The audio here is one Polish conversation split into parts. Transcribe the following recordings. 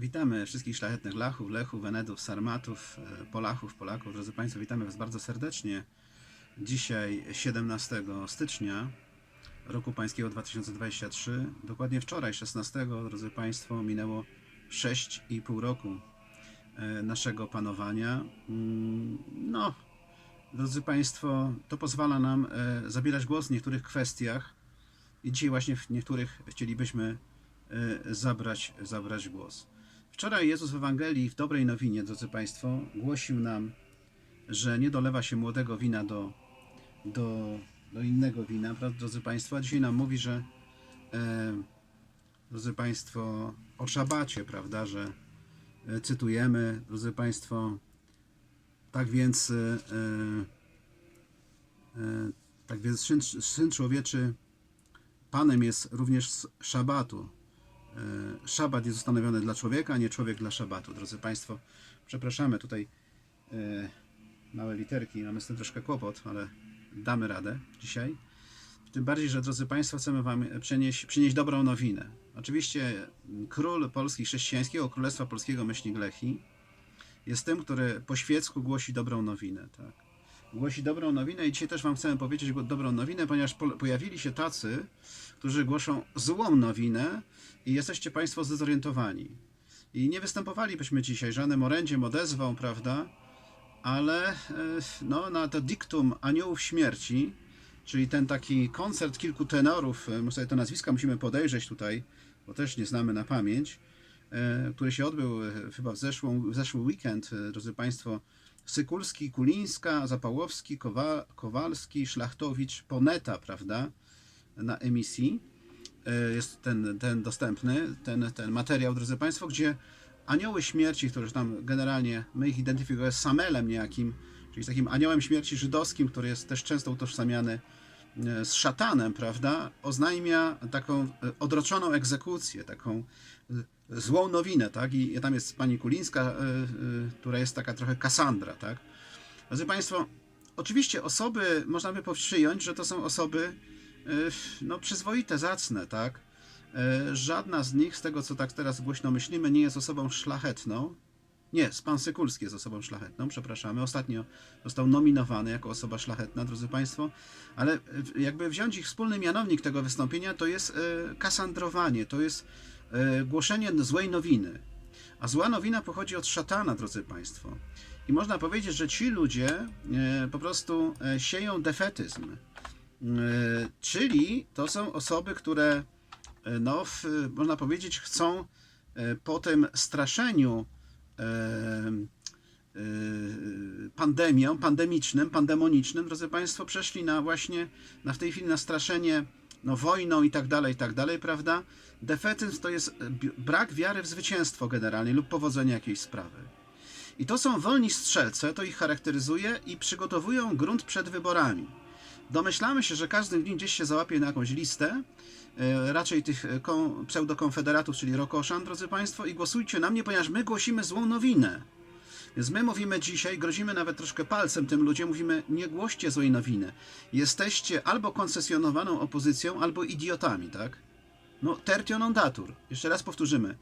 Witamy wszystkich szlachetnych Lachów, Lechów, Wenedów, Sarmatów, e, Polachów, Polaków. Drodzy Państwo, witamy Was bardzo serdecznie. Dzisiaj 17 stycznia roku pańskiego 2023. Dokładnie wczoraj, 16, drodzy Państwo, minęło 6,5 roku e, naszego panowania. Mm, No, drodzy Państwo, to pozwala nam e, zabierać głos w niektórych kwestiach i dzisiaj właśnie w niektórych chcielibyśmy zabrać, zabrać głos. Wczoraj Jezus w Ewangelii, w dobrej nowinie, drodzy Państwo, głosił nam, że nie dolewa się młodego wina do, do, do innego wina, prawda, drodzy Państwo, a dzisiaj nam mówi, że e, drodzy Państwo, o szabacie, prawda, że e, cytujemy, drodzy Państwo, tak więc e, e, tak więc syn, syn człowieczy Panem jest również szabatu. E, Szabat jest ustanowiony dla człowieka, a nie człowiek dla szabatu. Drodzy Państwo, przepraszamy tutaj e, małe literki, mamy z tym troszkę kłopot, ale damy radę dzisiaj. Tym bardziej, że drodzy Państwo, chcemy Wam przynieść, przynieść dobrą nowinę. Oczywiście król Polski chrześcijańskiego, Królestwa Polskiego Myśli Glechi jest tym, który po świecku głosi dobrą nowinę. Tak? Głosi dobrą nowinę i dzisiaj też Wam chcemy powiedzieć dobrą nowinę, ponieważ po, pojawili się tacy, którzy głoszą złą nowinę i jesteście Państwo zdezorientowani. I nie występowalibyśmy dzisiaj, żadnym orędziem odezwą, prawda? Ale e, no, na to diktum aniołów śmierci, czyli ten taki koncert kilku tenorów, e, sobie te nazwiska musimy podejrzeć tutaj, bo też nie znamy na pamięć, e, który się odbył chyba w, zeszłą, w zeszły weekend, drodzy Państwo, Sykulski, Kulińska, Zapałowski, Kowa, Kowalski, Szlachtowicz, Poneta, prawda, na emisji. E, Jest ten, ten dostępny, ten, ten materiał, drodzy Państwo, gdzie anioły śmierci, którzy tam generalnie, my ich identyfikujemy z Samelem niejakim, czyli z takim aniołem śmierci żydowskim, który jest też często utożsamiany e, z szatanem, prawda, oznajmia taką e, odroczoną egzekucję, taką złą nowinę, tak, i tam jest pani Kulińska, e, e, która jest taka trochę Kasandra, tak. Drodzy Państwo, oczywiście osoby, można by przyjąć, że to są osoby e, no, przyzwoite, zacne, tak? Żadna z nich, z tego co tak teraz głośno myślimy, nie jest osobą szlachetną. Nie, pan Sykulski jest osobą szlachetną, przepraszamy. Ostatnio został nominowany jako osoba szlachetna, drodzy Państwo, ale jakby wziąć ich wspólny mianownik tego wystąpienia, to jest kasandrowanie, to jest głoszenie złej nowiny. A zła nowina pochodzi od szatana, drodzy Państwo. I można powiedzieć, że ci ludzie e, po prostu e, sieją defetyzm. E, Czyli to są osoby, które, e, no, w, można powiedzieć, chcą e, po tym straszeniu e, e, pandemią, pandemicznym, pandemonicznym, drodzy Państwo, przeszli na właśnie, na w tej chwili na straszenie no, wojną i tak dalej, i tak dalej, prawda? Defetyzm to jest brak wiary w zwycięstwo generalnie lub powodzenie jakiejś sprawy. I to są wolni strzelce, to ich charakteryzuje i przygotowują grunt przed wyborami. Domyślamy się, że każdy z nich gdzieś się załapie na jakąś listę, e, raczej tych e, kon- pseudokonfederatów, czyli Rokoszan, drodzy Państwo, i głosujcie na mnie, ponieważ my głosimy złą nowinę. Więc my mówimy dzisiaj, grozimy nawet troszkę palcem tym ludziom, mówimy, nie głoście złej nowiny. Jesteście albo koncesjonowaną opozycją, albo idiotami, tak? No, tertio non datur. Jeszcze raz powtórzymy.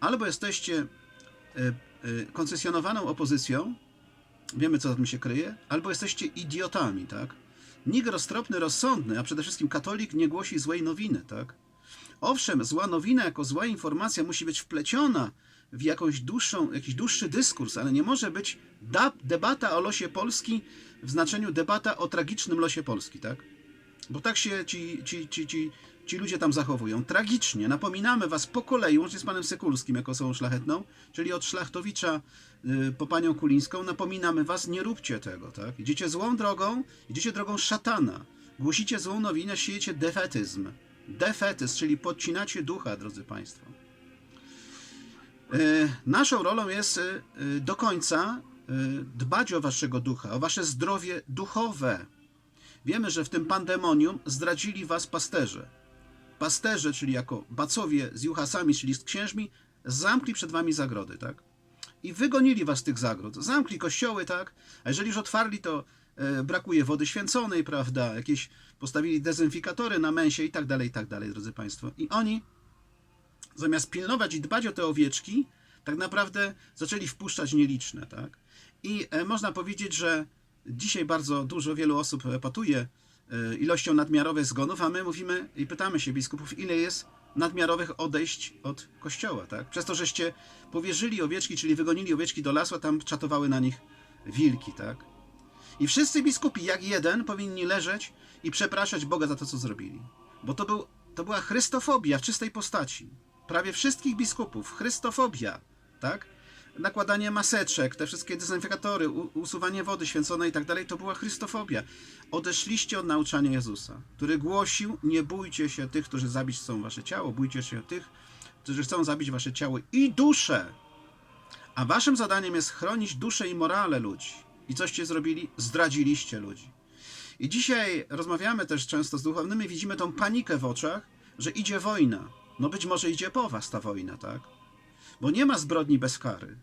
Albo jesteście e, e, koncesjonowaną opozycją, wiemy co za tym się kryje, albo jesteście idiotami, tak? Nikt roztropny, rozsądny, a przede wszystkim katolik nie głosi złej nowiny, tak? Owszem, zła nowina jako zła informacja musi być wpleciona w jakąś dłuższą, jakiś dłuższy dyskurs, ale nie może być debata o losie Polski w znaczeniu debata o tragicznym losie Polski, tak? Bo tak się ci, ci, ci, ci, ci ludzie tam zachowują. Tragicznie. Napominamy was po kolei, łącznie z panem Sykulskim jako osobą szlachetną, czyli od Szlachtowicza y, po panią Kulińską, napominamy was, nie róbcie tego, tak? Idziecie złą drogą, idziecie drogą szatana. Głosicie złą nowinę, siejecie defetyzm. Defetyzm, czyli podcinacie ducha, drodzy państwo. E, Naszą rolą jest e, do końca e, dbać o waszego ducha, o wasze zdrowie duchowe. Wiemy, że w tym pandemonium zdradzili was pasterze. Pasterze, czyli jako bacowie z juchasami, czyli z księżmi, zamkli przed wami zagrody, tak? I wygonili was z tych zagród. Zamkli kościoły, tak? A jeżeli już otwarli, to brakuje wody święconej, prawda? Jakieś postawili dezynfikatory na mensie i tak dalej, i tak dalej, drodzy Państwo. I oni zamiast pilnować i dbać o te owieczki, tak naprawdę zaczęli wpuszczać nieliczne, tak? I e, można powiedzieć, że dzisiaj bardzo dużo, wielu osób epatuje e, ilością nadmiarowych zgonów, a my mówimy i pytamy się biskupów, ile jest nadmiarowych odejść od kościoła, tak? Przez to, żeście powierzyli owieczki, czyli wygonili owieczki do lasu, a tam czatowały na nich wilki, tak? I wszyscy biskupi, jak jeden, powinni leżeć i przepraszać Boga za to, co zrobili. Bo to, był, to była chrystofobia w czystej postaci. Prawie wszystkich biskupów. Chrystofobia, tak? Nakładanie maseczek, te wszystkie dezynfekatory, usuwanie wody święconej i tak dalej, to była chrystofobia. Odeszliście od nauczania Jezusa, który głosił, nie bójcie się tych, którzy zabić chcą wasze ciało, bójcie się tych, którzy chcą zabić wasze ciało i duszę. A waszym zadaniem jest chronić duszę i morale ludzi. I coście zrobili? Zdradziliście ludzi. I dzisiaj rozmawiamy też często z duchownymi, widzimy tą panikę w oczach, że idzie wojna. No być może idzie po was ta wojna, tak? Bo nie ma zbrodni bez kary.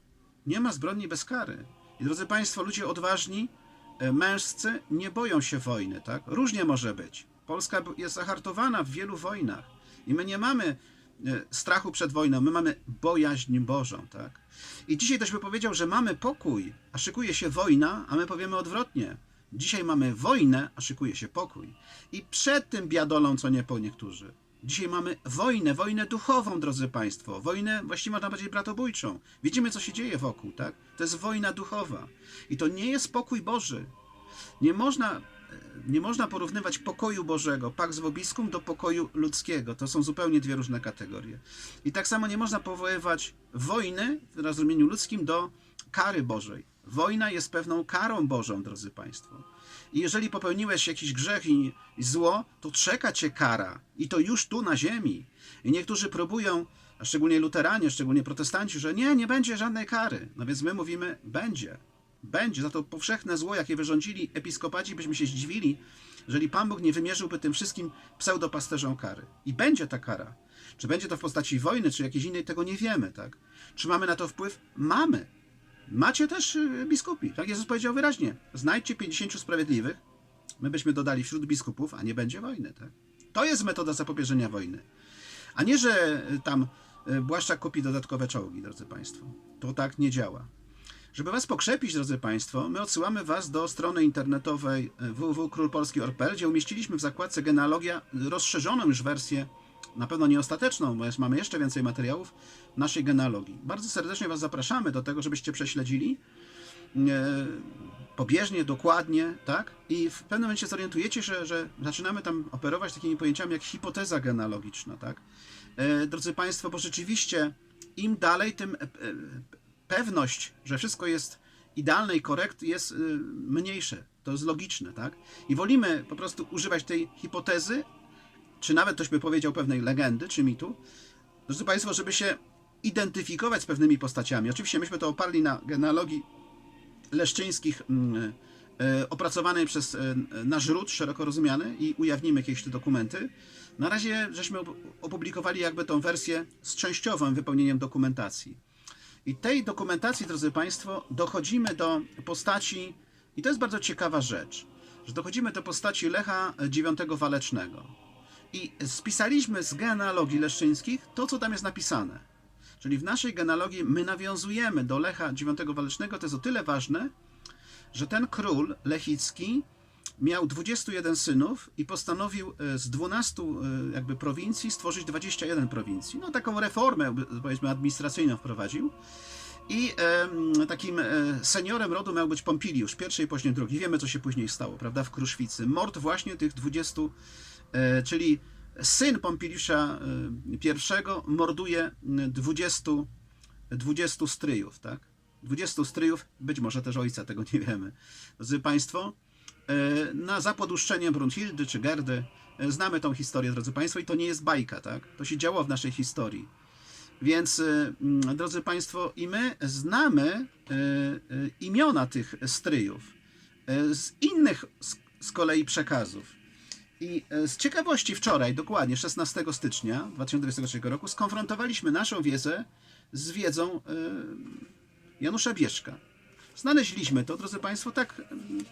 Nie ma zbrodni bez kary. I drodzy Państwo, ludzie odważni, e, męscy nie boją się wojny, tak? Różnie może być. Polska jest zahartowana w wielu wojnach i my nie mamy e, strachu przed wojną, my mamy bojaźń Bożą, tak? I dzisiaj też by powiedział, że mamy pokój, a szykuje się wojna, a my powiemy odwrotnie. Dzisiaj mamy wojnę, a szykuje się pokój. I przed tym biadolą, co nie po niektórzy. Dzisiaj mamy wojnę, wojnę duchową, drodzy Państwo. Wojnę, właściwie można powiedzieć, bratobójczą. Widzimy, co się dzieje wokół, tak? To jest wojna duchowa. I to nie jest pokój Boży. Nie można, nie można porównywać pokoju Bożego, pax vobiscum, do pokoju ludzkiego. To są zupełnie dwie różne kategorie. I tak samo nie można powoływać wojny w rozumieniu ludzkim do kary Bożej. Wojna jest pewną karą Bożą, drodzy Państwo. I jeżeli popełniłeś jakiś grzech i, zło, to czeka cię kara. I to już tu na ziemi. I niektórzy próbują, a szczególnie luteranie, szczególnie protestanci, że nie, nie będzie żadnej kary. No więc my mówimy, będzie. Będzie. Za to powszechne zło, jakie wyrządzili episkopaci, byśmy się zdziwili, jeżeli Pan Bóg nie wymierzyłby tym wszystkim pseudopasterzom kary. I będzie ta kara. Czy będzie to w postaci wojny, czy jakiejś innej, tego nie wiemy, tak? Czy mamy na to wpływ? Mamy. Macie też y, biskupi. Tak Jezus powiedział wyraźnie. Znajdźcie 50 sprawiedliwych. My byśmy dodali wśród biskupów, a nie będzie wojny. Tak? To jest metoda zapobieżenia wojny. A nie, że y, tam y, Błaszczak kupi dodatkowe czołgi, drodzy Państwo. To tak nie działa. Żeby Was pokrzepić, drodzy Państwo, my odsyłamy Was do strony internetowej www.królpolski.org, gdzie umieściliśmy w zakładce genealogia rozszerzoną już wersję, na pewno nie ostateczną, bo jest- mamy jeszcze więcej materiałów naszej genealogii. Bardzo serdecznie Was zapraszamy do tego, żebyście prześledzili e, pobieżnie, dokładnie, tak? I w pewnym momencie zorientujecie się, że zaczynamy tam operować takimi pojęciami jak hipoteza genealogiczna, tak? E, Drodzy Państwo, bo rzeczywiście im dalej, tym e, pewność, że wszystko jest idealne i korekt jest mniejsze. To jest logiczne, tak? I wolimy po prostu używać tej hipotezy, czy nawet ktoś by powiedział pewnej legendy, czy mitu, drodzy Państwo, żeby się identyfikować z pewnymi postaciami. Oczywiście myśmy to oparli na genealogii leszczyńskich mm, e, opracowanej przez e, nasz ród, szeroko rozumiany i ujawnimy jakieś te dokumenty. Na razie żeśmy op- opublikowali jakby tą wersję z częściowym wypełnieniem dokumentacji. I tej dokumentacji, drodzy Państwo, dochodzimy do postaci, i to jest bardzo ciekawa rzecz, że dochodzimy do postaci Lecha IX Walecznego. I spisaliśmy z genealogii leszczyńskich to, co tam jest napisane. Czyli w naszej genealogii my nawiązujemy do Lecha IX Walecznego. To jest o tyle ważne, że ten król lechicki miał 21 synów i postanowił e, z 12 e, jakby prowincji stworzyć 21 prowincji. No taką reformę powiedzmy administracyjną wprowadził. I em, takim e, seniorem rodu miał być Pompiliusz, pierwszy i później drugi. Wiemy, co się później stało, prawda, w Kruszwicy. Mord właśnie tych 20, e, czyli syn Pompiliusza e, pierwszego morduje m, 20, 20 stryjów, tak? 20 stryjów, być może też ojca, tego nie wiemy. Drodzy Państwo, e, na zapoduszczenie Brunhildy czy Gerdy e, znamy tą historię, drodzy Państwo, i to nie jest bajka, tak? To się działo w naszej historii. Więc, drodzy Państwo, i my znamy imiona tych stryjów z innych z kolei przekazów. I y, z ciekawości wczoraj, dokładnie 16 stycznia 2023 roku, skonfrontowaliśmy naszą wiedzę z wiedzą y, Janusza Bieszka. Znaleźliśmy to, drodzy Państwo, tak mm,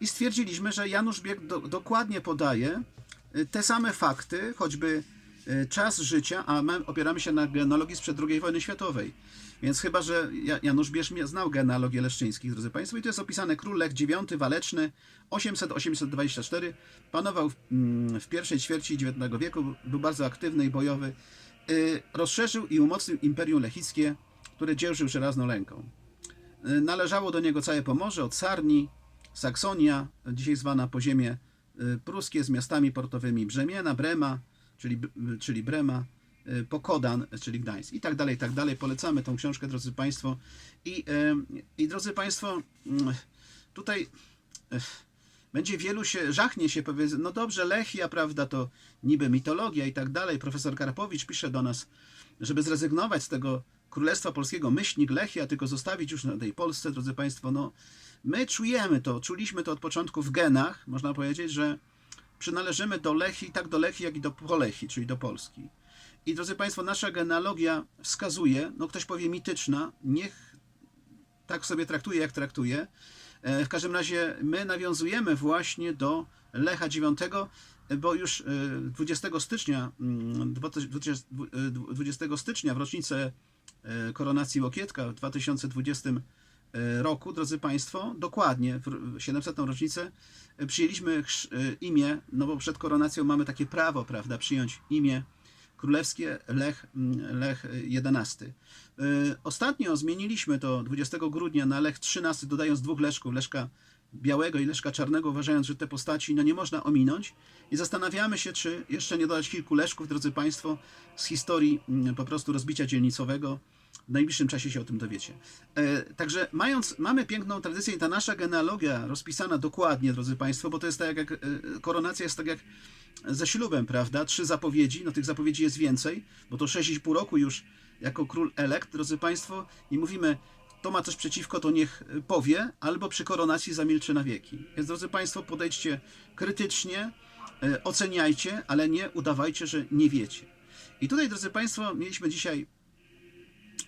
i stwierdziliśmy, że Janusz Bieg do, dokładnie podaje y, te same fakty, choćby czas życia, a my opieramy się na genealogii sprzed II wojny światowej. Więc chyba, że Ja- Janusz Bierz znał genealogię leszczyńskich, drodzy Państwo, i tu jest opisane król Lech IX Waleczny, 800-824, panował w, mm, w pierwszej ćwierci XIX wieku, był bardzo aktywny i bojowy, y, rozszerzył i umocnił Imperium Lechickie, które dzierżył żelazną ręką. Y, Należało do niego całe Pomorze, od Sarni, Saksonia, dzisiaj zwana poziemie y, pruskie z miastami portowymi Brzemiena, Brema, czyli, czyli Brema, y, Pokodan, czyli Gdańsk i tak dalej, i tak dalej. Polecamy tą książkę, drodzy Państwo. I, em, i drodzy Państwo, mm, tutaj ech, będzie wielu się, żachnie się powie, no dobrze, Lechia, prawda, to niby mitologia i tak dalej. Profesor Karpowicz pisze do nas, żeby zrezygnować z tego Królestwa Polskiego, myślnik Lechia, tylko zostawić już na tej Polsce, drodzy Państwo, no my czujemy to, czuliśmy to od początku w genach, można powiedzieć, że przynależymy do Lechii, tak do Lechii, jak i do Polechii, czyli do Polski. I drodzy Państwo, nasza genealogia wskazuje, no ktoś powie mityczna, niech tak sobie traktuje, jak traktuje. E, W każdym razie my nawiązujemy właśnie do Lecha IX, bo już e, 20 stycznia, mm, 20 e, 20 stycznia w rocznicę e, koronacji Łokietka w 2020 e, roku, drodzy Państwo, dokładnie w 700. rocznicę e, przyjęliśmy e, imię, no bo przed koronacją mamy takie prawo, prawda, przyjąć imię królewskie Lech, Lech XI. Ostatnio zmieniliśmy to 20 grudnia na Lech XIII, dodając dwóch Leszków, Leszka Białego i Leszka Czarnego, uważając, że te postaci no, nie można ominąć. I zastanawiamy się, czy jeszcze nie dodać kilku Leszków, drodzy Państwo, z historii po prostu rozbicia dzielnicowego. W najbliższym czasie się o tym dowiecie. E, Także mając, mamy piękną tradycję i ta nasza genealogia rozpisana dokładnie, drodzy Państwo, bo to jest tak jak, e, koronacja jest tak jak ze ślubem, prawda? Trzy zapowiedzi, no tych zapowiedzi jest więcej, bo to 6,5 roku już jako król elekt, drodzy Państwo, i mówimy, kto ma coś przeciwko, to niech y, powie, albo przy koronacji zamilczy na wieki. Więc, drodzy Państwo, podejdźcie krytycznie, oceniajcie, ale nie udawajcie, że nie wiecie. I tutaj, drodzy Państwo, mieliśmy dzisiaj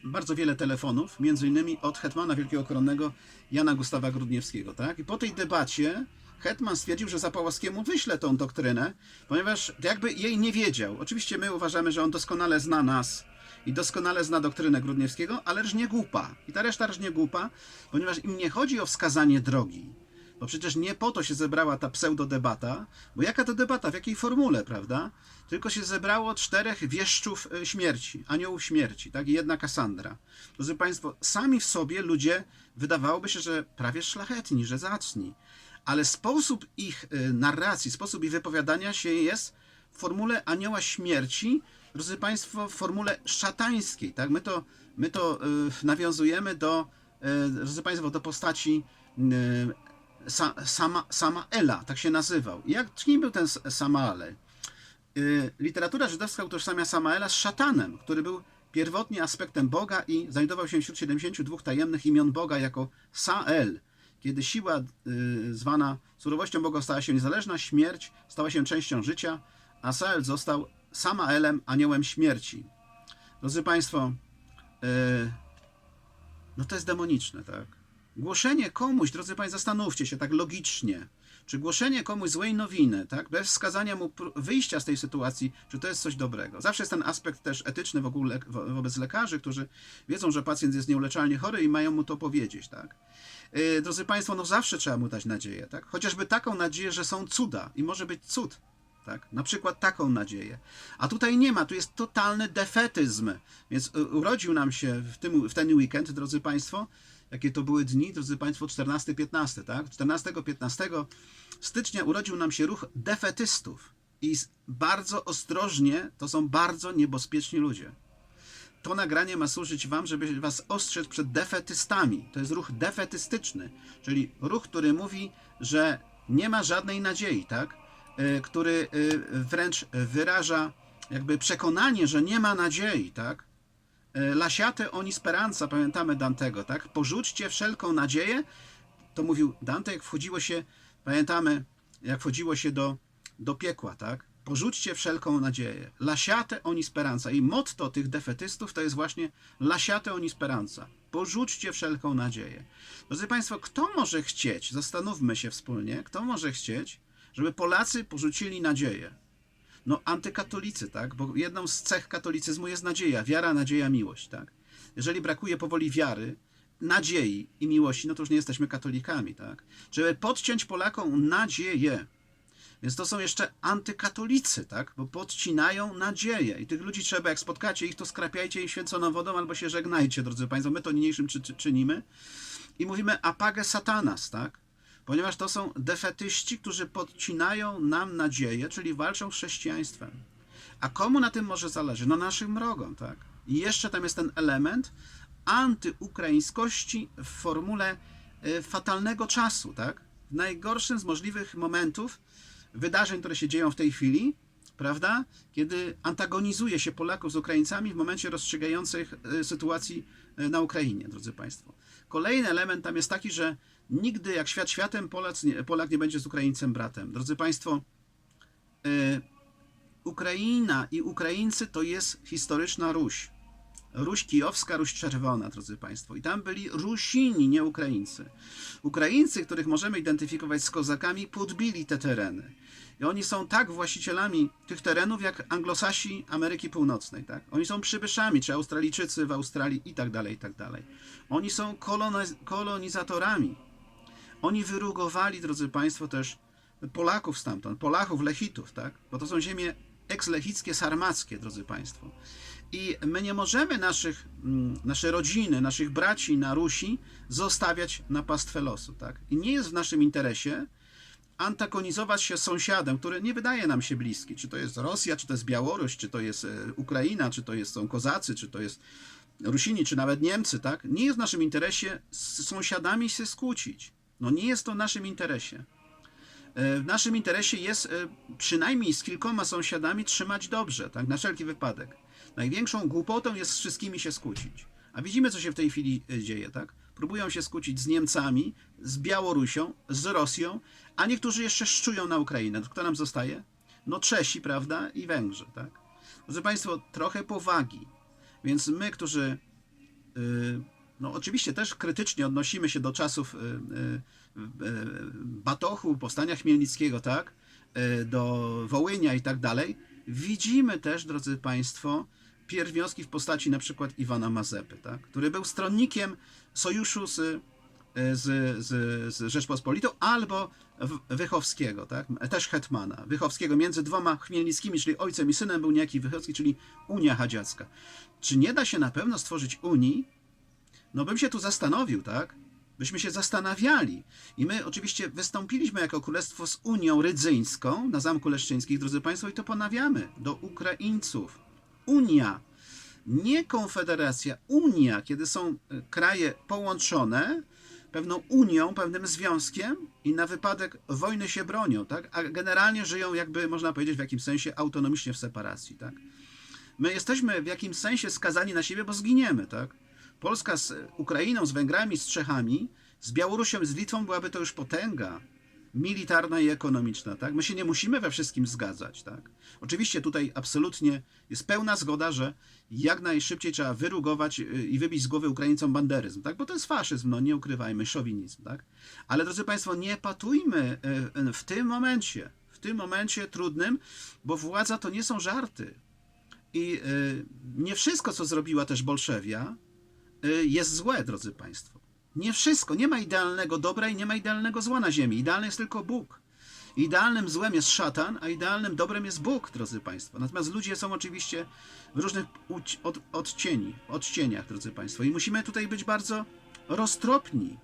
bardzo wiele telefonów, między innymi od hetmana wielkiego koronnego Jana Gustawa Grudniewskiego, tak? I po tej debacie hetman stwierdził, że Zapałowskiemu wyśle tą doktrynę, ponieważ jakby jej nie wiedział. Oczywiście my uważamy, że on doskonale zna nas i doskonale zna doktrynę Grudniewskiego, ale też nie głupa. I ta reszta też nie głupa, ponieważ im nie chodzi o wskazanie drogi. Bo przecież nie po to się zebrała ta pseudodebata, bo jaka to debata, w jakiej formule, prawda? Tylko się zebrało czterech wieszczów e, śmierci, aniołów śmierci, tak? I jedna Kasandra. Drodzy Państwo, sami w sobie ludzie wydawałoby się, że prawie szlachetni, że zacni, ale sposób ich e, narracji, sposób ich wypowiadania się jest w formule anioła śmierci, drodzy Państwo, w formule szatańskiej, tak? My to, my to e, nawiązujemy do, drodzy Państwo, do postaci Sa, sama, Samaela, tak się nazywał. Jak, kim był ten Samael? Y, literatura żydowska utożsamia Samaela z szatanem, który był pierwotnie aspektem Boga i znajdował się wśród 72 tajemnych imion Boga jako Sael. Kiedy siła y, zwana surowością Boga stała się niezależna, śmierć stała się częścią życia, a Sael został Samaelem, aniołem śmierci. Drodzy Państwo, y, no to jest demoniczne, tak? Głoszenie komuś, drodzy Państwo, zastanówcie się tak logicznie, czy głoszenie komuś złej nowiny, tak, bez wskazania mu wyjścia z tej sytuacji, czy to jest coś dobrego. Zawsze jest ten aspekt też etyczny w ogóle wo- wobec lekarzy, którzy wiedzą, że pacjent jest nieuleczalnie chory i mają mu to powiedzieć, tak. Yy, drodzy Państwo, no zawsze trzeba mu dać nadzieję, tak? Chociażby taką nadzieję, że są cuda i może być cud, tak? Na przykład taką nadzieję. A tutaj nie ma, tu jest totalny defetyzm. Więc y, urodził nam się w, tym, w ten weekend, drodzy Państwo, jakie to były dni, drodzy Państwo, 14-15, tak? 14-15 stycznia urodził nam się ruch defetystów. I bardzo ostrożnie, to są bardzo niebezpieczni ludzie. To nagranie ma służyć Wam, żeby Was ostrzec przed defetystami. To jest ruch defetystyczny, czyli ruch, który mówi, że nie ma żadnej nadziei, tak? Y, Który y, wręcz wyraża jakby przekonanie, że nie ma nadziei, tak? Y, Lasiate oni speranza, pamiętamy Dantego, tak? Porzućcie wszelką nadzieję. To mówił Dante, jak wchodziło się, pamiętamy, jak wchodziło się do, do piekła, tak? Porzućcie wszelką nadzieję. Lasiate oni speranza. I motto tych defetystów to jest właśnie lasiate oni speranza. Porzućcie wszelką nadzieję. Drodzy Państwo, kto może chcieć, zastanówmy się wspólnie, kto może chcieć, żeby Polacy porzucili nadzieję? No, antykatolicy, tak? Bo jedną z cech katolicyzmu jest nadzieja, wiara, nadzieja, miłość, tak? Jeżeli brakuje powoli wiary, nadziei i miłości, no to już nie jesteśmy katolikami, tak? Żeby podciąć Polakom nadzieję. Więc to są jeszcze antykatolicy, tak? Bo podcinają nadzieję. I tych ludzi trzeba, jak spotkacie ich, to skrapiajcie ich święconą wodą albo się żegnajcie, drodzy Państwo. My to niniejszym czy, czy, czynimy. I mówimy apage satanas, tak? Ponieważ to są defetyści, którzy podcinają nam nadzieję, czyli walczą z chrześcijaństwem. A komu na tym może zależy? No naszym wrogom, tak? I jeszcze tam jest ten element antyukraińskości w formule y, fatalnego czasu, tak? W najgorszym z możliwych momentów wydarzeń, które się dzieją w tej chwili, prawda? Kiedy antagonizuje się Polaków z Ukraińcami w momencie rozstrzygających y, sytuacji y, na Ukrainie, drodzy Państwo. Kolejny element tam jest taki, że nigdy jak świat światem, Polac nie, Polak nie będzie z Ukraińcem bratem. Drodzy Państwo, y, Ukraina i Ukraińcy to jest historyczna Ruś. Ruś kijowska, Ruś czerwona, drodzy Państwo. I tam byli Rusini, nie Ukraińcy. Ukraińcy, których możemy identyfikować z kozakami, podbili te tereny. I oni są tak właścicielami tych terenów, jak anglosasi Ameryki Północnej. Tak? Oni są przybyszami, czy Australijczycy w Australii i tak dalej, i tak dalej. Oni są koloniz- kolonizatorami. Oni wyrugowali, drodzy Państwo, też Polaków stamtąd, Polachów, Lechitów, tak? Bo to są ziemie ekslechickie, sarmackie, drodzy Państwo. I my nie możemy naszych, mm, nasze rodziny, naszych braci na Rusi zostawiać na pastwę losu, tak? I nie jest w naszym interesie antagonizować się z sąsiadem, który nie wydaje nam się bliski. Czy to jest Rosja, czy to jest Białoruś, czy to jest e, Ukraina, czy to jest, są Kozacy, czy to jest Rusini, czy nawet Niemcy, tak? Nie jest w naszym interesie z sąsiadami się skłócić. No nie jest to w naszym interesie. E, W naszym interesie jest e, przynajmniej z kilkoma sąsiadami trzymać dobrze, tak, na wszelki wypadek. Największą głupotą jest z wszystkimi się skłócić. A widzimy, co się w tej chwili e, dzieje, tak? Próbują się skłócić z Niemcami, z Białorusią, z Rosją, a niektórzy jeszcze szczują na Ukrainę. To Kto nam zostaje? No Czesi, prawda? I Węgrzy, tak? Drodzy Państwo, trochę powagi. Więc my, którzy y, no oczywiście też krytycznie odnosimy się do czasów y, y, y, Batochu, Powstania Chmielnickiego, tak? Do Wołynia i tak dalej. Widzimy też, drodzy Państwo, pierwnioski w postaci na przykład Iwana Mazepy, tak? który był stronnikiem sojuszu z, z, z, z Rzeczpospolitą albo Wychowskiego, tak? też hetmana. Wychowskiego między dwoma Chmielnickimi, czyli ojcem i synem był niejaki Wychowski, czyli Unia Hadziacka. Czy nie da się na pewno stworzyć Unii, no bym się tu zastanowił, tak? Byśmy się zastanawiali. I my oczywiście wystąpiliśmy jako królestwo z Unią Rydzyńską na Zamku Leszczyńskich, drodzy Państwo, i to ponawiamy do Ukraińców. Unia, nie konfederacja, Unia, kiedy są e, kraje połączone pewną unią, pewnym związkiem i na wypadek wojny się bronią, tak? A generalnie żyją jakby, można powiedzieć, w jakimś sensie autonomicznie w separacji, tak? My jesteśmy w jakimś sensie skazani na siebie, bo zginiemy, tak? Polska z Ukrainą, z Węgrami, z Czechami, z Białorusią, z Litwą byłaby to już potęga militarna i ekonomiczna, tak? My się nie musimy we wszystkim zgadzać, tak? Oczywiście tutaj absolutnie jest pełna zgoda, że jak najszybciej trzeba wyrugować y, i wybić z głowy Ukraińcom banderyzm, tak? Bo to jest faszyzm, no nie ukrywajmy, szowinizm, tak? Ale drodzy Państwo, nie patujmy y, w tym momencie, w tym momencie trudnym, bo władza to nie są żarty. I y, nie wszystko, co zrobiła też Bolszewia, y, jest złe, drodzy Państwo. Nie wszystko. Nie ma idealnego dobra i nie ma idealnego zła na ziemi. Idealny jest tylko Bóg. Idealnym złem jest szatan, a idealnym dobrem jest Bóg, drodzy Państwo. Natomiast ludzie są oczywiście w różnych od, odcieni, odcieniach, drodzy Państwo. I musimy tutaj być bardzo roztropni.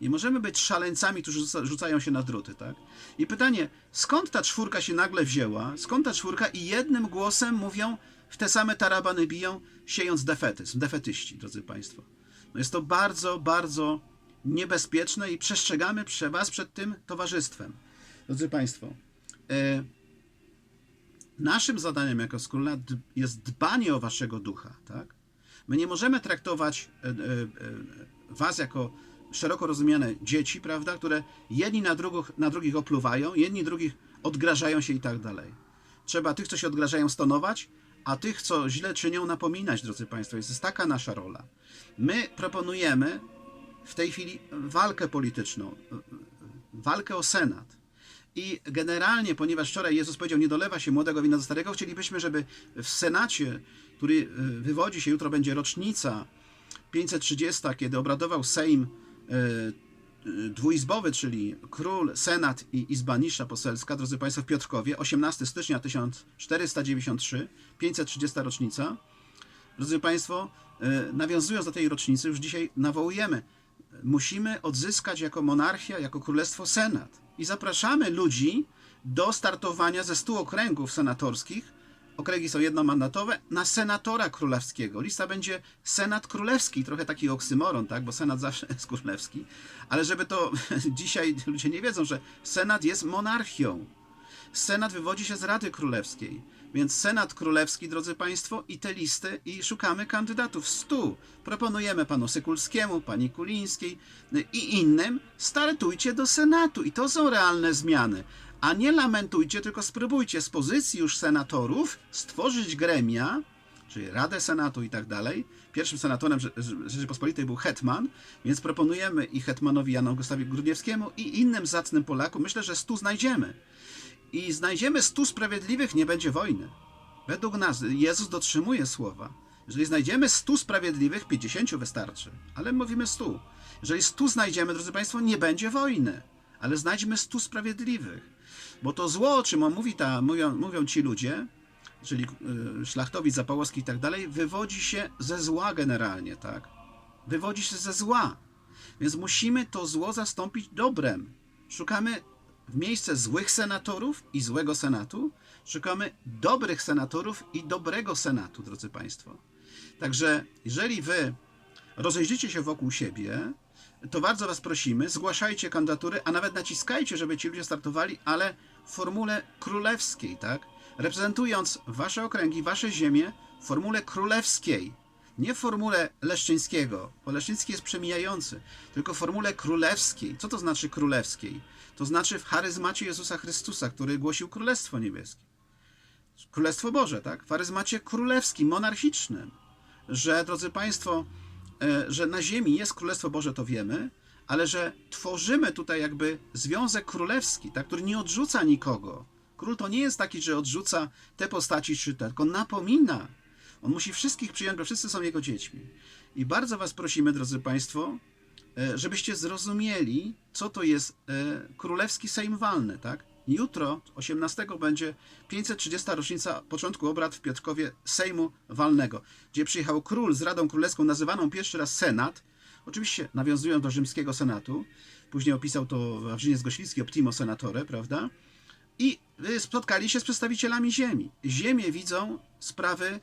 Nie możemy być szaleńcami, którzy rzuca- rzucają się na druty, tak? I pytanie, skąd ta czwórka się nagle wzięła? Skąd ta czwórka i jednym głosem mówią, w te same tarabany biją, siejąc defetyzm, defetyści, drodzy Państwo. No jest to bardzo, bardzo niebezpieczne i przestrzegamy prze Was przed tym towarzystwem. Drodzy Państwo, e, naszym zadaniem jako d- jest dbanie o Waszego ducha, tak? My nie możemy traktować e, e, e, Was jako szeroko rozumiane dzieci, prawda, które jedni na, drugich, na drugich opluwają, jedni drugich odgrażają się i tak dalej. Trzeba tych, co się odgrażają, stonować, a tych, co źle czynią, napominać, drodzy Państwo. Jest taka nasza rola. My proponujemy w tej chwili walkę polityczną, walkę o Senat. I generalnie, ponieważ wczoraj Jezus powiedział, nie dolewa się młodego wina do starego, chcielibyśmy, żeby w Senacie, który y, wywodzi się, jutro będzie rocznica 530, kiedy obradował Sejm y, dwuizbowy, czyli król, senat i izba niższa poselska, drodzy Państwo, w Piotrkowie, 18 stycznia 1493, 530 rocznica. Drodzy Państwo, y, nawiązując do tej rocznicy, już dzisiaj nawołujemy, musimy odzyskać jako monarchia, jako królestwo senat. I zapraszamy ludzi do startowania ze 100 okręgów senatorskich. Okręgi są jednomandatowe na senatora królewskiego. Lista będzie senat królewski, trochę taki oksymoron, tak? bo senat zawsze jest królewski. Ale żeby to dzisiaj ludzie nie wiedzą, że senat jest monarchią. Senat wywodzi się z Rady Królewskiej. Więc Senat Królewski, drodzy Państwo, i te listy, i szukamy kandydatów. Stu. Proponujemy panu Sykulskiemu, pani Kulińskiej y, i innym. Startujcie do Senatu. I to są realne zmiany. A nie lamentujcie, tylko spróbujcie z pozycji już senatorów stworzyć gremia, czyli Radę Senatu i tak dalej. Pierwszym senatorem Rze- Rze- Rzeczypospolitej był Hetman, więc proponujemy i Hetmanowi Janu Augustowi Grudniewskiemu i innym zacnym Polakom. Myślę, że stu znajdziemy i znajdziemy stu sprawiedliwych, nie będzie wojny. Według nas Jezus dotrzymuje słowa. Jeżeli znajdziemy stu sprawiedliwych, 50 wystarczy, ale mówimy stu. Jeżeli stu znajdziemy, drodzy Państwo, nie będzie wojny, ale znajdźmy stu sprawiedliwych. Bo to zło, o czym mówi ta, mówią, mówią ci ludzie, czyli y, szlachtowicz Zapałowski i tak dalej, wywodzi się ze zła generalnie, tak? Wywodzi się ze zła. Więc musimy to zło zastąpić dobrem. Szukamy w miejsce złych senatorów i złego senatu, szukamy dobrych senatorów i dobrego senatu, drodzy Państwo. Także jeżeli Wy rozejrzycie się wokół siebie, to bardzo Was prosimy, zgłaszajcie kandydatury, a nawet naciskajcie, żeby ci ludzie startowali, ale w formule królewskiej, tak? Reprezentując Wasze okręgi, Wasze ziemie w formule królewskiej. Nie w formule Leszczyńskiego, bo Leszczyński jest przemijający, tylko w formule królewskiej. Co to znaczy królewskiej? To znaczy w charyzmacie Jezusa Chrystusa, który głosił Królestwo Niebieskie. Królestwo Boże, tak? W charyzmacie królewskim, monarchicznym. Że, drodzy Państwo, że na ziemi jest Królestwo Boże, to wiemy, ale że tworzymy tutaj jakby związek królewski, tak? który nie odrzuca nikogo. Król to nie jest taki, że odrzuca te postaci czy te, tylko napomina. On musi wszystkich przyjąć, bo wszyscy są jego dziećmi. I bardzo Was prosimy, drodzy Państwo, e, żebyście zrozumieli, co to jest e, królewski Sejm Walny, tak? Jutro, 18 będzie 530. rocznica początku obrad w Piotrkowie Sejmu Walnego, gdzie przyjechał król z Radą Królewską, nazywaną pierwszy raz Senat, oczywiście nawiązując do rzymskiego Senatu, później opisał to Wawrzyniec Goślicki, Optimo Senatore, prawda? I y, spotkali się z przedstawicielami ziemi. Ziemię widzą sprawy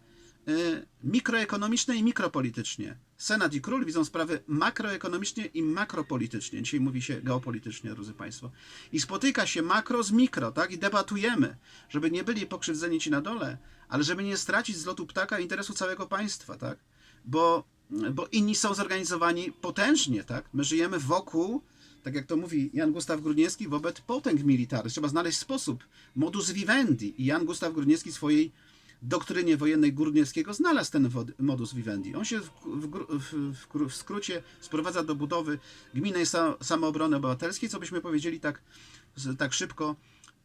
y, mikroekonomiczne i mikropolitycznie. Senat i król widzą sprawy makroekonomicznie i makropolitycznie. Dzisiaj mówi się geopolitycznie, drodzy Państwo. I spotyka się makro z mikro, tak? I debatujemy, żeby nie byli pokrzywdzeni ci na dole, ale żeby nie stracić z lotu ptaka interesu całego państwa, tak? Bo, bo inni są zorganizowani potężnie, tak? My żyjemy wokół tak jak to mówi Jan Gustaw Grudniewski, wobec potęg militarnych. Trzeba znaleźć sposób, modus vivendi. I Jan Gustaw Grudniewski swojej doktrynie wojennej Grudniewskiego znalazł ten modus vivendi. On się w, w, w, w, kró- w skrócie sprowadza do budowy gminnej sa, samoobrony obywatelskiej, co byśmy powiedzieli tak, tak szybko,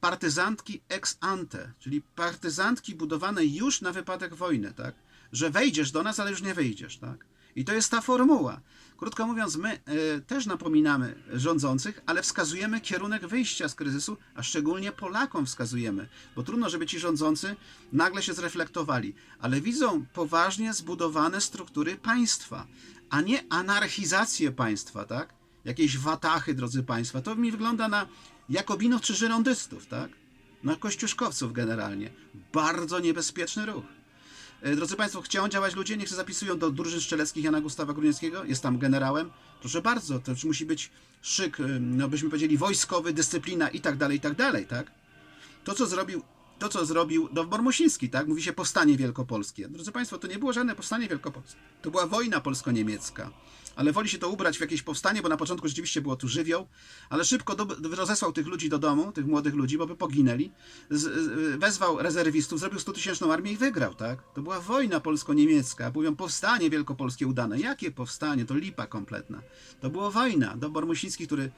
partyzantki ex ante, czyli partyzantki budowane już na wypadek wojny, tak? Że wejdziesz do nas, ale już nie wyjdziesz, tak? I to jest ta formuła. Krótko mówiąc, my e, też napominamy rządzących, ale wskazujemy kierunek wyjścia z kryzysu, a szczególnie Polakom wskazujemy, bo trudno, żeby ci rządzący nagle się zreflektowali, ale widzą poważnie zbudowane struktury państwa, a nie anarchizację państwa, tak? Jakieś watachy, drodzy państwa. To mi wygląda na Jakobinów czy żyrondystów, tak? Na kościuszkowców generalnie. Bardzo niebezpieczny ruch. E, Drodzy Państwo, chciają działać ludzie, niech się zapisują do drużyn strzeleckich Jana Gustawa Gruniewskiego, jest tam generałem. Proszę bardzo, to już musi być szyk, no byśmy powiedzieli, wojskowy, dyscyplina i tak dalej, i tak dalej, tak? To, co zrobił, to, co zrobił Dowbor Musiński, tak? Mówi się powstanie wielkopolskie. Drodzy Państwo, to nie było żadne powstanie wielkopolskie. To była wojna polsko-niemiecka. Ale woli się to ubrać w jakieś powstanie, bo na początku rzeczywiście było tu żywioł, ale szybko do, rozesłał tych ludzi do domu, tych młodych ludzi, bo by poginęli, z, wezwał rezerwistów, zrobił 100-tysięczną armię i wygrał, tak? To była wojna polsko-niemiecka, mówią powstanie wielkopolskie udane. Jakie powstanie? To lipa kompletna. To była wojna. Dobor Musiński, który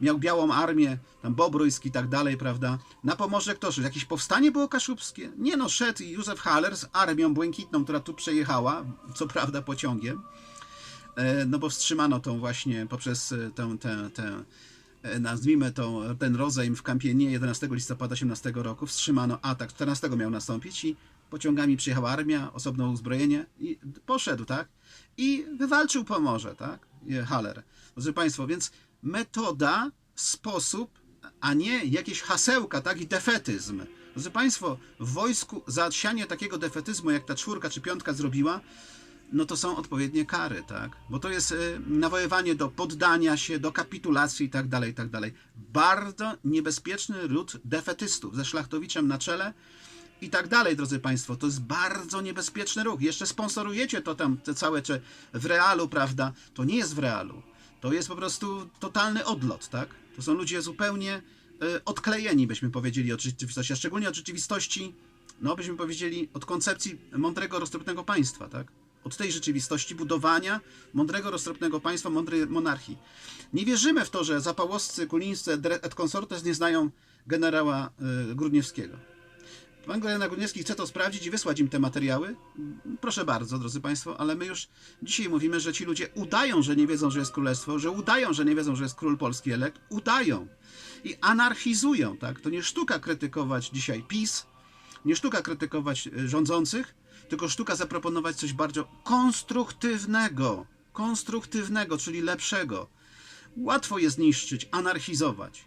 miał białą armię, tam Bobruйski i tak dalej, prawda? Na Pomorze kto szedł? Jakieś powstanie było kaszubskie? Nie no, szedł Józef Haller z armią błękitną, która tu przejechała, co prawda pociągiem, no bo wstrzymano tą właśnie poprzez e, tę, tę, tę e, nazwijmy to, ten rozejm w Kampienie 11 listopada 18 roku, wstrzymano atak, 14 miał nastąpić i pociągami przyjechała armia, osobno uzbrojenie i poszedł, tak? I wywalczył Pomorze, tak? Haller. Drodzy Państwo, więc metoda, sposób, a nie jakieś hasełka, tak? I defetyzm. Drodzy Państwo, w wojsku za sianie takiego defetyzmu, jak ta czwórka czy piątka zrobiła, no to są odpowiednie kary, tak? Bo to jest y, nawoływanie do poddania się, do kapitulacji i tak dalej, i tak dalej. Bardzo niebezpieczny ród defetystów ze szlachtowiczem na czele i tak dalej, drodzy Państwo. To jest bardzo niebezpieczny ruch. Jeszcze sponsorujecie to tam, te całe, czy w realu, prawda? To nie jest w realu. To jest po prostu totalny odlot, tak? To są ludzie zupełnie y, odklejeni, byśmy powiedzieli, od rzeczywistości, a szczególnie od rzeczywistości, no byśmy powiedzieli, od koncepcji mądrego, roztropnego państwa, tak? Od tej rzeczywistości budowania mądrego, roztropnego państwa, mądrej monarchii. Nie wierzymy w to, że zapałoscy, kulińscy et consortes nie znają generała y, Grudniewskiego. Pan generał Grudniewski chce to sprawdzić i wysłać im te materiały. Proszę bardzo, drodzy Państwo, ale my już dzisiaj mówimy, że ci ludzie udają, że nie wiedzą, że jest królestwo, że udają, że nie wiedzą, że jest król polski elekt, udają i anarchizują, tak? To nie sztuka krytykować dzisiaj PiS, nie sztuka krytykować y, rządzących, tylko sztuka zaproponować coś bardzo konstruktywnego, konstruktywnego, czyli lepszego. Łatwo je zniszczyć, anarchizować.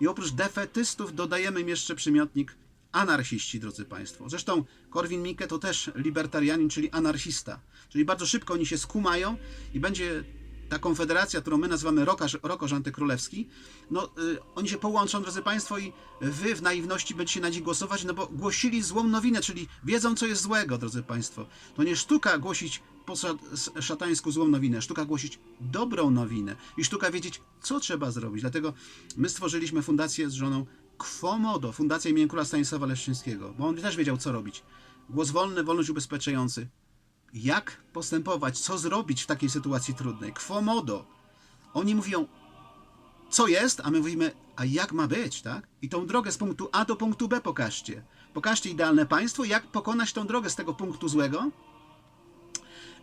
I oprócz defetystów dodajemy jeszcze przymiotnik anarchiści, drodzy Państwo. Zresztą Korwin-Mikke to też libertarianin, czyli anarchista. Czyli bardzo szybko oni się skumają i będzie ta konfederacja, którą my nazywamy Rokarz, Rokosz Antykrólewski, no y, oni się połączą, drodzy Państwo, i wy w naiwności będziecie na nich głosować, no bo głosili złą nowinę, czyli wiedzą, co jest złego, drodzy Państwo. To nie sztuka głosić po szat- szatańsku złą nowinę, sztuka głosić dobrą nowinę i sztuka wiedzieć, co trzeba zrobić. Dlatego my stworzyliśmy fundację z żoną Kwomodo, Fundacja imienia Króla Stanisława Leszczyńskiego, bo on też wiedział, co robić. Głos wolny, wolność ubezpieczający. Jak postępować, co zrobić w takiej sytuacji trudnej? Kwomodo. Oni mówią, co jest, a my mówimy, a jak ma być, tak? I tą drogę z punktu A do punktu B pokażcie. Pokażcie idealne państwo, jak pokonać tą drogę z tego punktu złego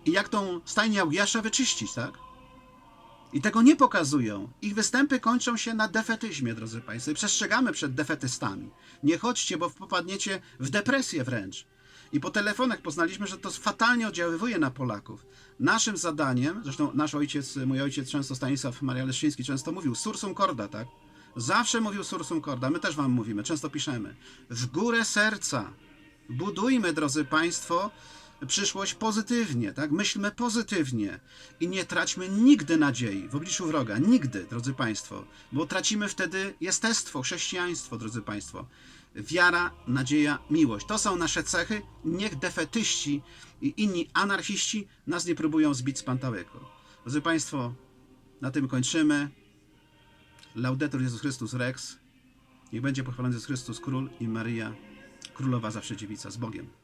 i jak tą stajnię Augiasza wyczyścić, tak? I tego nie pokazują. Ich występy kończą się na defetyzmie, drodzy Państwo. I przestrzegamy przed defetystami. Nie chodźcie, bo popadniecie w depresję wręcz. I po telefonach poznaliśmy, że to fatalnie oddziaływuje na Polaków. Naszym zadaniem, zresztą nasz ojciec, mój ojciec często, Stanisław Maria Leszczyński, często mówił sursum corda, tak? Zawsze mówił sursum corda. My też wam mówimy, często piszemy. W górę serca. Budujmy, drodzy Państwo, przyszłość pozytywnie, tak? Myślmy pozytywnie i nie traćmy nigdy nadziei w obliczu wroga. Nigdy, drodzy Państwo, bo tracimy wtedy jestestwo, chrześcijaństwo, drodzy Państwo. Wiara, nadzieja, miłość. To są nasze cechy. Niech defetyści i inni anarchiści nas nie próbują zbić z pantałyku. Drodzy Państwo, na tym kończymy. Laudetur Jezus Chrystus Rex. Niech będzie pochwalony Jezus Chrystus Król i Maryja Królowa zawsze dziewica z Bogiem.